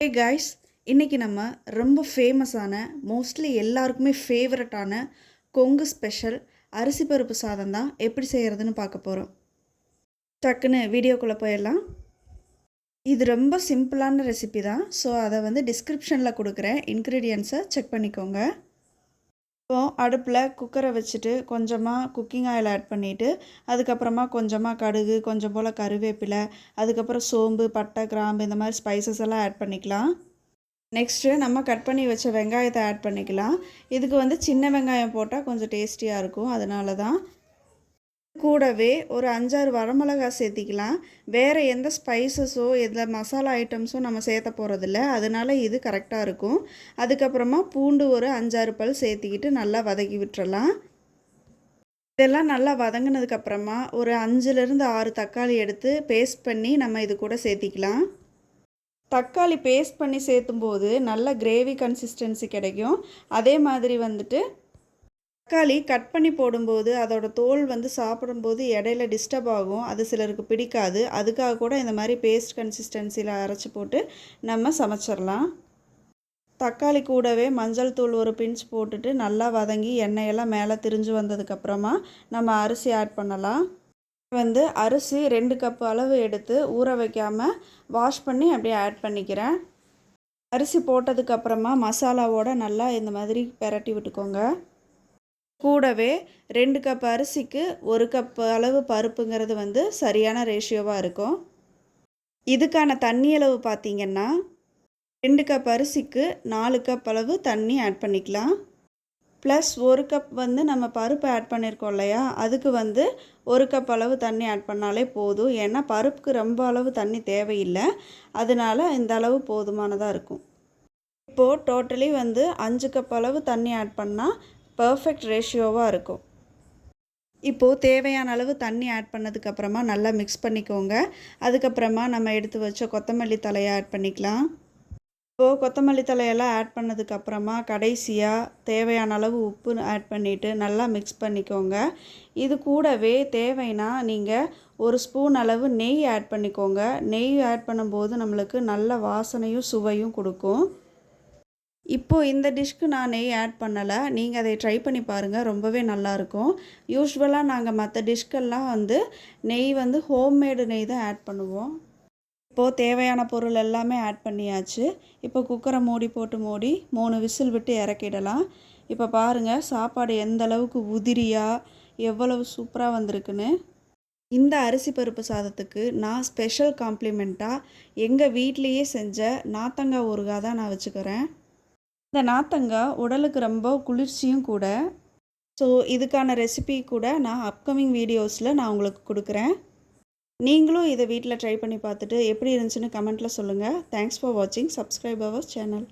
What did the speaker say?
Hey guys இன்றைக்கி நம்ம ரொம்ப ஃபேமஸான மோஸ்ட்லி எல்லாருக்குமே ஃபேவரட்டான கொங்கு ஸ்பெஷல் அரிசி பருப்பு சாதம் தான் எப்படி செய்கிறதுன்னு பார்க்க போகிறோம் டக்குன்னு வீடியோக்குள்ளே போயிடலாம். இது ரொம்ப சிம்பிளான ரெசிபி தான். ஸோ அதை வந்து டிஸ்கிரிப்ஷனில் கொடுக்குறேன். இன்க்ரீடியன்ஸை செக் பண்ணிக்கோங்க. இப்போ அடுப்பில் குக்கரை வச்சுட்டு கொஞ்சமாக குக்கிங் ஆயில் ஆட் பண்ணிவிட்டு அதுக்கப்புறமா கொஞ்சமாக கடுகு கொஞ்சம் போல் கருவேப்பிலை அதுக்கப்புறம் சோம்பு பட்டை கிராம்பு இந்த மாதிரி ஸ்பைசஸ் எல்லாம் ஆட் பண்ணிக்கலாம். நெக்ஸ்ட்டு நம்ம கட் பண்ணி வச்ச வெங்காயத்தை ஆட் பண்ணிக்கலாம். இதுக்கு வந்து சின்ன வெங்காயம் போட்டால் கொஞ்சம் டேஸ்டியாக இருக்கும். அதனால தான் கூடவே ஒரு அஞ்சாறு வரமிளகா சேர்த்திக்கலாம். வேறு எந்த ஸ்பைசஸோ எந்த மசாலா ஐட்டம்ஸோ நம்ம சேர்த்த போகிறதில்ல அதனால் இது கரெக்டாக இருக்கும். அதுக்கப்புறமா பூண்டு ஒரு அஞ்சாறு பல் சேர்த்திக்கிட்டு நல்லா வதக்கி விட்டுறலாம். இதெல்லாம் நல்லா வதங்கினதுக்கப்புறமா ஒரு அஞ்சுலேருந்து ஆறு தக்காளி எடுத்து பேஸ்ட் பண்ணி நம்ம இது கூட சேர்த்திக்கலாம். தக்காளி பேஸ்ட் பண்ணி சேர்த்தும் போது நல்ல கிரேவி கன்சிஸ்டன்சி கிடைக்கும். அதே மாதிரி வந்துட்டு தக்காளி கட் பண்ணி போடும்போது அதோட தோல் வந்து சாப்பிடும்போது இடையில டிஸ்டர்ப் ஆகும். அது சிலருக்கு பிடிக்காது. அதுக்காக கூட இந்த மாதிரி பேஸ்ட் கன்சிஸ்டன்சியில் அரைச்சி போட்டு நம்ம சமைச்சிடலாம். தக்காளி கூடவே மஞ்சள் தூள் ஒரு பிஞ்ச் போட்டுட்டு நல்லா வதங்கி எண்ணெயெல்லாம் மேலே திரிஞ்சு வந்ததுக்கப்புறமா நம்ம அரிசி ஆட் பண்ணலாம். வந்து அரிசி ரெண்டு கப் அளவு எடுத்து ஊற வைக்காமல் வாஷ் பண்ணி அப்படியே ஆட் பண்ணிக்கிறேன். அரிசி போட்டதுக்கப்புறமா மசாலாவோட நல்லா இந்த மாதிரி பெரட்டி விட்டுக்கோங்க. கூடவே ரெண்டு கப் அரிசிக்கு ஒரு கப் அளவு பருப்புங்கிறது வந்து சரியான ரேஷியோவாக இருக்கும். இதுக்கான தண்ணி அளவு பார்த்திங்கன்னா ரெண்டு கப் அரிசிக்கு நாலு கப் அளவு தண்ணி ஆட் பண்ணிக்கலாம். ப்ளஸ் ஒரு கப் வந்து நம்ம பருப்பு ஆட் பண்ணியிருக்கோம் இல்லையா? அதுக்கு வந்து ஒரு கப் அளவு தண்ணி ஆட் பண்ணாலே போதும். ஏன்னா பருப்புக்கு ரொம்ப அளவு தண்ணி தேவையில்லை. அதனால் இந்த அளவு போதுமானதாக இருக்கும். இப்போது டோட்டலி வந்து அஞ்சு கப் அளவு தண்ணி ஆட் பண்ணால் பர்ஃபெக்ட் ரேஷியோவாக இருக்கும். இப்போது தேவையான அளவு தண்ணி ஆட் பண்ணதுக்கப்புறமா நல்லா மிக்ஸ் பண்ணிக்கோங்க. அதுக்கப்புறமா நம்ம எடுத்து வச்ச கொத்தமல்லி தலையை ஆட் பண்ணிக்கலாம். இப்போது கொத்தமல்லி தலையெல்லாம் ஆட் பண்ணதுக்கப்புறமா கடைசியாக தேவையான அளவு உப்பு ஆட் பண்ணிவிட்டு நல்லா மிக்ஸ் பண்ணிக்கோங்க. இது கூடவே தேவைன்னா நீங்கள் ஒரு ஸ்பூன் அளவு நெய் ஆட் பண்ணிக்கோங்க. நெய் ஆட் பண்ணும்போது நம்மளுக்கு நல்ல வாசனையும் சுவையும் கொடுக்கும். இப்போது இந்த டிஷ்க்கு நான் நெய் ஆட் பண்ணலை. நீங்கள் அதை ட்ரை பண்ணி பாருங்கள் ரொம்பவே நல்லாயிருக்கும் யூஸ்வலாக நாங்கள் மற்ற டிஷ்கெல்லாம் வந்து நெய் வந்து ஹோம்மேடு நெய் தான் ஆட் பண்ணுவோம். இப்போது தேவையான பொருள் எல்லாமே ஆட் பண்ணியாச்சு. இப்போ குக்கரை மூடி போட்டு மூடி மூணு விசில் விட்டு இறக்கிடலாம். இப்போ பாருங்கள் சாப்பாடு எந்த அளவுக்கு உதிரியாக எவ்வளவு சூப்பராக வந்திருக்குன்னு. இந்த அரிசி பருப்பு சாதத்துக்கு நான் ஸ்பெஷல் காம்ப்ளிமெண்ட்டாக எங்கள் வீட்லேயே செஞ்ச நாத்தங்காய் ஊறுகாய் தான் நான் வச்சுக்கிறேன். இந்த நாத்தங்காய் உடலுக்கு ரொம்ப குளிர்ச்சியும் கூட. ஸோ இதுக்கான ரெசிபி கூட நான் அப்கமிங் வீடியோஸில் நான் உங்களுக்கு கொடுக்குறேன். நீங்களும் இதை வீட்டில் ட்ரை பண்ணி பார்த்துட்டு எப்படி இருந்துச்சுன்னு கமெண்ட்டில் சொல்லுங்கள் தேங்க்ஸ் ஃபார் வாட்சிங் சப்ஸ்கிரைப் அவர் சேனல்